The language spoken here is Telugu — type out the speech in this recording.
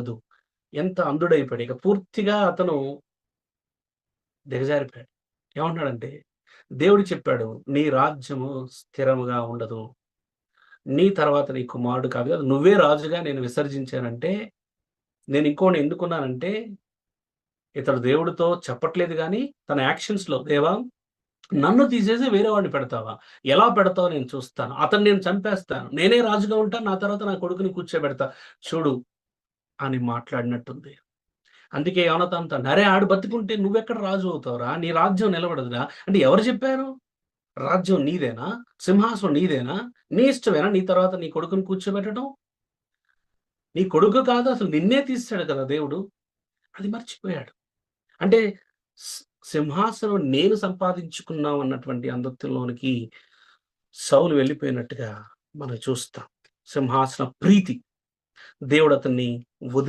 తగ్గదు ఎంత అంధుడైపోయాడు. ఇక పూర్తిగా అతను దిగజారిపోయాడు. ఏమంటున్నాడంటే దేవుడు చెప్పాడు నీ రాజ్యము స్థిరముగా ఉండదు. నీ తర్వాత నీ కుమారుడు కాదు కదా నువ్వే రాజుగా నేను విసర్జించానంటే నేను ఇంకోని ఎందుకున్నానంటే ఇతడు దేవుడితో చెప్పట్లేదు కానీ తన యాక్షన్స్లో దేవా నన్ను తీసేసి వేరే వాడిని పెడతావా? ఎలా పెడతావో నేను చూస్తాను. అతను నేను చంపేస్తాను. నేనే రాజుగా ఉంటాను. నా తర్వాత నా కొడుకుని కూర్చోబెడతా. చూడు అని మాట్లాడినట్టుంది. అందుకే యోనతాన్ నరే అరే ఆడు బతుకుంటే నువ్వెక్కడ రాజు అవుతావురా? నీ రాజ్యం నిలబడదురా? అంటే ఎవరు చెప్పారు? రాజ్యం నీదేనా? సింహాసనం నీదేనా? నీ ఇష్టమేనా? నీ తర్వాత నీ కొడుకుని కూర్చోబెట్టడం? నీ కొడుకు కాదు అసలు నిన్నే తీస్తాడు కదా దేవుడు. అది మర్చిపోయాడు. అంటే సింహాసనం నేను సంపాదించుకున్నాం అన్నటువంటి అందత్వంలోనికి సౌలు వెళ్ళిపోయినట్టుగా మనం చూస్తాం. సింహాసన ప్రీతి. దేవుడు అతన్ని వదిలి